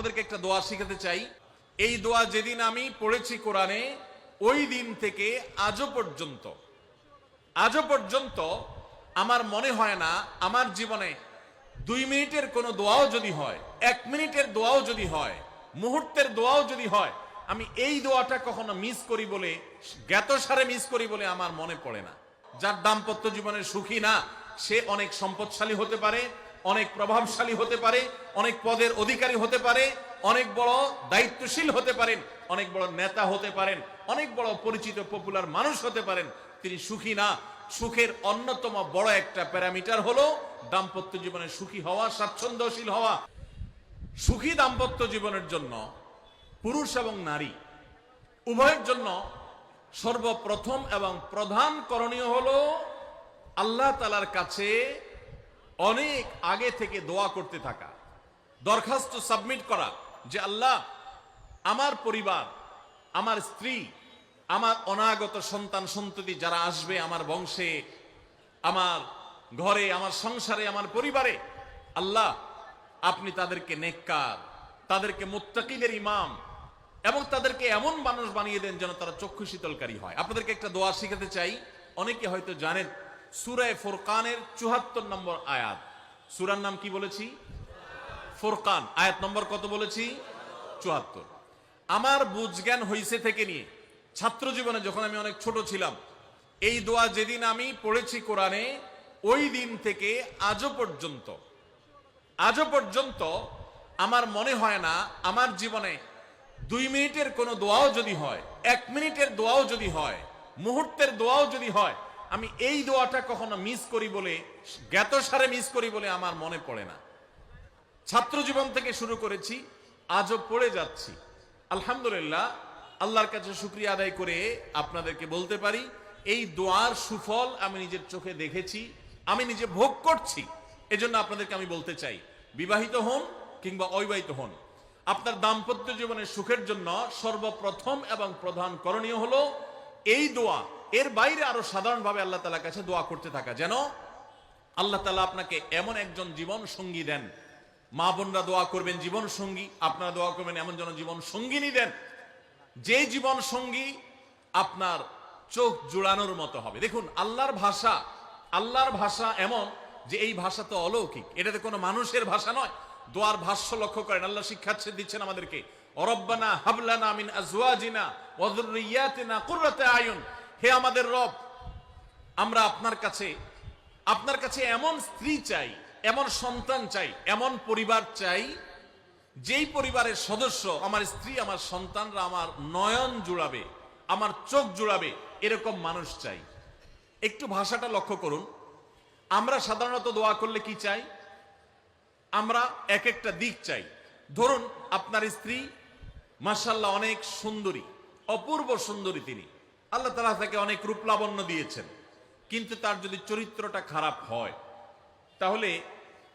আপনাদেরকে একটা দোয়া শিখাতে চাই। এই দোয়া যেদিন আমি পড়েছি কোরআনে, ওই দিন থেকে আজও পর্যন্ত। আজও পর্যন্ত আমার মনে হয় না, আমার জীবনে দুই মিনিটের কোনো দোয়াও যদি হয়, এক মিনিটের দোয়াও যদি হয়, মুহূর্তের দোয়াও যদি হয়, আমি এই দোয়াটা কখনো মিস করি বলে, জ্ঞাত সারে মিস করি বলে আমার মনে পড়ে না। যার দাম্পত্য জীবনে সুখী না, সে অনেক সম্পদশালী হতে পারে অনেক প্রভাবশালী হতে পারে, অনেক পদের অধিকারী হতে পারে, অনেক বড় দায়িত্বশীল হতে পারেন, অনেক বড় নেতা হতে পারেন, অনেক বড় পরিচিত পপুলার মানুষ হতে পারেন। তিনি সুখী না। সুখের অন্যতম বড় একটা প্যারামিটার হলো দাম্পত্য জীবনে সুখী হওয়া, স্বাচ্ছন্দ্যশীল হওয়া। সুখী দাম্পত্য জীবনের জন্য পুরুষ এবং নারী উভয়ের জন্য সর্বপ্রথম এবং প্রধান করণীয় হলো আল্লাহ তালার কাছে অনেক আগে থেকে দোয়া করতে থাকা, দরখাস্ত সাবমিট করা যে আল্লাহ, আমার পরিবার, আমার স্ত্রী, আমার অনাগত সন্তান, সন্ততি যারা আসবে আমার বংশে, আমার ঘরে, আমার সংসারে, আমার পরিবারে, আল্লাহ, আপনি তাদেরকে নেককার, তাদেরকে মুত্তাকিদের ইমাম, এবং তাদেরকে এমন মানুষ বানিয়ে দেন যেন তারা চক্ষু শীতলকারী হয়। আপনাদেরকে একটা দোয়া শিখাতে চাই, অনেকে হয়তো জানেন সুরায় ফোরকানের চুহাত্তর নম্বর আয়াত। সুরার নাম কি বলেছি? ফোরকান। আয়াত নম্বর কত বলেছি? চুয়াত্তর আমার বুঝ জ্ঞান হইছে থেকে নিয়ে ছাত্র জীবনে যখন আমি অনেক ছোট ছিলাম, এই দোয়া যেদিন আমি পড়েছি কোরআনে, ওই দিন থেকে আজও পর্যন্ত আজও পর্যন্ত আমার মনে হয় না আমার জীবনে দুই মিনিটের কোনো দোয়াও যদি হয়, এক মিনিটের দোয়াও যদি হয়, মুহূর্তের দোয়াও যদি হয় আমি এই দোয়াটা কখনো মিস করি বলে জ্ঞাত সারে মিস করি বলে আমার মনে পড়ে না। ছাত্র জীবন থেকে শুরু করেছি, আজও পড়ে যাচ্ছি। আলহামদুলিল্লাহ, আল্লাহর কাছে শুক্রিয়া আদায় করে আপনাদেরকে বলতে পারি, এই দোয়ার সুফল আমি নিজের চোখে দেখেছি, আমি নিজে ভোগ করছি, এজন্য আপনাদেরকে আমি বলতে চাই, বিবাহিত হন কিংবা অবিবাহিত হন, আপনার দাম্পত্য জীবনের সুখের জন্য সর্বপ্রথম এবং প্রধান করণীয় হলো, এই দোয়া এর বাইরে আরও সাধারণভাবে আল্লাহ তালার কাছে দোয়া করতে থাকা। যেন আল্লাহ তালা আপনাকে এমন একজন জীবন সঙ্গী দেন। মা বোনরা দোয়া করবেন জীবন সঙ্গী আপনারা দোয়া করবেন, এমন যেন জীবন সঙ্গিনী দেন। যে জীবন সঙ্গী আপনার চোখ জোড়ানোর মতো হবে। দেখুন, আল্লাহর ভাষা আল্লাহর ভাষা এমন যে এই ভাষা তো অলৌকিক। এটাতে কোনো মানুষের ভাষা নয়। দোয়ার ভাষ্য লক্ষ্য করেন। আল্লাহ শিক্ষা দিচ্ছেন আমাদেরকে, অরব্বানা হাবলানা মিন আজওয়াজিনা ওয়া যুররিয়াতিনা কুররাতা আয়ুন। হে আমাদের রব, আমরা আপনার কাছে আপনার কাছে এমন স্ত্রী চাই, এমন সন্তান চাই, এমন পরিবার চাই, যেই পরিবারের সদস্য আমার স্ত্রী, আমার সন্তানরা আমার নয়ন জুড়াবে, আমার চোখ জুড়াবে, এরকম মানুষ চাই। একটু ভাষাটা লক্ষ্য করুন। আমরা সাধারণত দোয়া করলে কি চাই? আমরা এক একটা দিক চাই। ধরুন, আপনার স্ত্রী মাসাল্লাহ অনেক সুন্দরী, অপূর্ব সুন্দরী তিনি। আল্লাহ তালা তাকে অনেক রূপলাবণ্য দিয়েছেন। কিন্তু তার যদি চরিত্রটা খারাপ হয়, তাহলে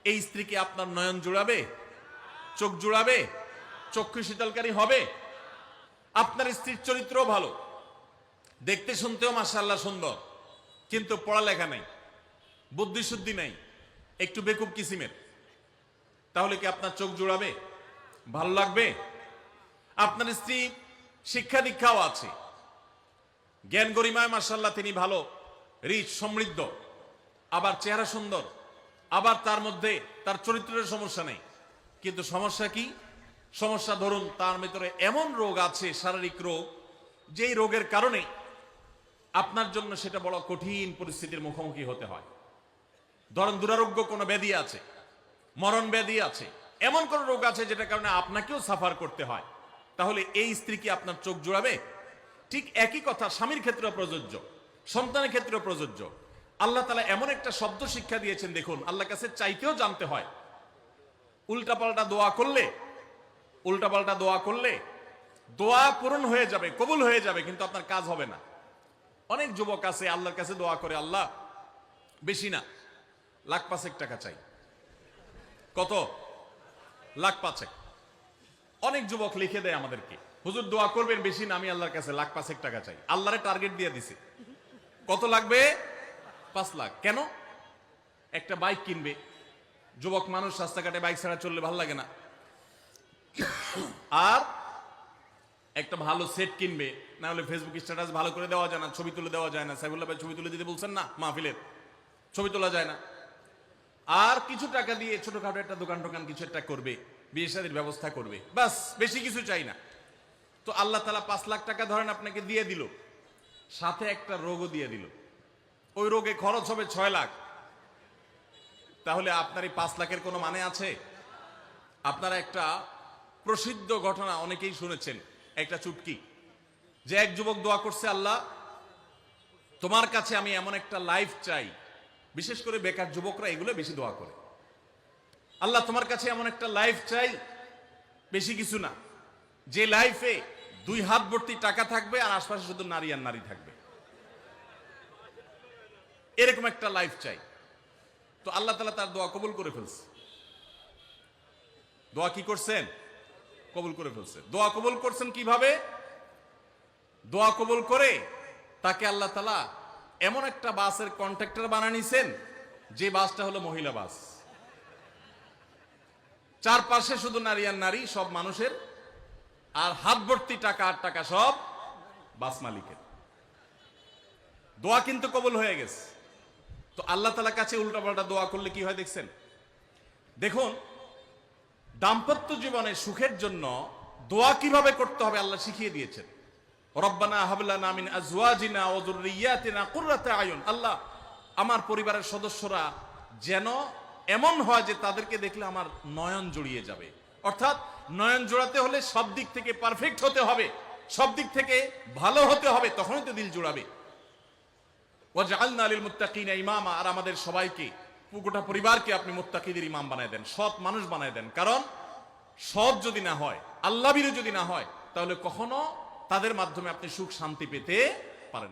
এই স্ত্রীকে আপনার নয়ন জুড়াবে, চোখ জুড়াবে, চক্ষু শীতলকারী হবে। আপনার স্ত্রীর চরিত্র ভালো। দেখতে শুনতেও মাসাল্লাহ সুন্দর, কিন্তু পড়ালেখা নাই, বুদ্ধিশুদ্ধি নাই, একটু বেকুব কিসিমের। তাহলে কি আপনার চোখ জোড়াবে, ভালো লাগবে? আপনার স্ত্রী শিক্ষা দীক্ষাও আছে। জ্ঞান গরিমায় মার্শাল্লাহ তিনি ভালো রিচ সমৃদ্ধ, আবার চেহারা সুন্দর, আবার তার মধ্যে তার চরিত্রের সমস্যা নেই। কিন্তু সমস্যা কি? সমস্যা ধরুন তার ভিতরে এমন রোগ আছে, শারীরিক রোগ, যেই রোগের কারণে আপনার জন্য সেটা বড় কঠিন পরিস্থিতির মুখোমুখি হতে হয়। ধরেন দুরারোগ্য কোনো ব্যাধি আছে, মরণ ব্যাধি আছে, এমন কোন রোগ আছে যেটা কারণে আপনাকেও সাফার করতে হয়। তাহলে এই স্ত্রী কি আপনার চোখ জোড়াবে? ঠিক একই কথা, স্বামীর ক্ষেত্রে প্রযোজ্য, সন্তানের ক্ষেত্রে প্রযোজ্য। আল্লাহ তালা এমন একটা শব্দ শিক্ষা দিয়েছেন, দেখুন আল্লাহ কাছে চাইতেও জানতে হয়। উল্টাপাল্টা দোয়া করলে, উল্টাপাল্টা দোয়া করলে দোয়া পূরণ হয়ে যাবে, কবুল হয়ে যাবে, কিন্তু আপনার কাজ হবে না। অনেক যুবক আছে, আল্লাহর কাছে দোয়া করে, আল্লাহ, বেশি না, লাখ পাঁচেক টাকা চাই। কত? লাখ পাঁচেক। অনেক যুবক লিখে দেয় আমাদেরকে। হুজুর দোয়া করবেন বেশি না, আমি আল্লাহর কাছে লাখ পাঁচেক টাকা চাই। আল্লাহরে টার্গেট দিয়ে দিছে। কত লাগবে? পাঁচ লাখ। কেন? একটা বাইক কিনবে। যুবক মানুষ রাস্তাঘাটে বাইক ছাড়া চললে ভালো লাগে না। আর একটা ভালো সেট কিনবে। না হলে ফেসবুক স্ট্যাটাস ভালো করে দেওয়া যায় না, ছবি তুলে দেওয়া যায় না। সাইবুল্লাহ ভাই, ছবি তুলে দিতে বলছেন না? মাহফিলের। ছবি তোলা যায় না। আর কিছু টাকা দিয়ে ছোটখাটো একটা দোকান টোকান কিছু একটা করবে। বিয়ে শাদীর ব্যবস্থা করবে। বাস বেশি কিছু চাই না। তো আল্লাহ তালা পাঁচ লাখ টাকা ধরেন আপনাকে দিয়ে দিল। সাথে একটা রোগও দিয়ে দিল। ওই রোগে খরচ হবে ছয় লাখ। তাহলে আপনার এই পাঁচ লাখের কোনো মানে আছে? আপনারা একটা প্রসিদ্ধ ঘটনা অনেকেই শুনেছেন, একটা চুটকি। যে এক যুবক দোয়া করছে, আল্লাহ, তোমার কাছে আমি এমন একটা লাইফ চাই। বিশেষ করে বেকার যুবকরা এগুলো বেশি দোয়া করে। আল্লাহ, তোমার কাছে এমন একটা লাইফ চাই, বেশি কিছু না। যে লাইফে দুই হাত ভর্তি টাকা থাকবে আর আশপাশে শুধু নারী আর নারী থাকবে। এরকম একটা লাইফ চাই। তো আল্লাহ তালা তার দোয়া কবুল করে ফেলছে। দোয়া কি করছেন? কবুল করে ফেলছে। দোয়া কবুল করছেন কীভাবে? দোয়া কবুল করে তাকে আল্লাহ তালা এমন একটা বাসের কন্ট্রাক্টর বানিয়ে নিছেন যে বাসটা হলো মহিলা বাস। চারপাশে শুধু নারী আর নারী, সব মানুষের আর হাত ভর্তি টাকা আর টাকা সব বাস মালিকের। দোয়া কিন্তু কবল হয়ে গেছে। তো আল্লাহ তালার কাছে উল্টাপাল্টা দোয়া করলে কি হয় দেখছেন? দেখুন, দাম্পত্য জীবনে সুখের জন্য দোয়া কীভাবে করতে হবে আল্লাহ শিখিয়ে দিয়েছেন। রব্বানা হাবলানা মিন আজওয়াজিনা ওয়া যুররিয়াতিনা কুররাতা আয়ুন। আল্লাহ, আমার পরিবারের সদস্যরা যেন এমন হয় যে তাদেরকে দেখলে আমার নয়ন জড়িয়ে যাবে। অর্থাৎ নয়ন জোড়াতে হলে সব দিক থেকে পারফেক্ট হতে হবে। সব দিক থেকে ভালো হতে হবে, তখনই তো দিল জোড়াবে। ওয়াজআলনা লিল মুত্তাকিনা ইমামা, আর আমাদের সবাইকে, গোটা পরিবারকে আপনি মুত্তাকিদের ইমাম বানায় দেন, সৎ মানুষ বানায় দেন। কারণ সৎ যদি না হয় আল্লাহ যদি না হয়, তাহলে কখনো তাদের মাধ্যমে আপনি সুখ শান্তি পেতে পারেন।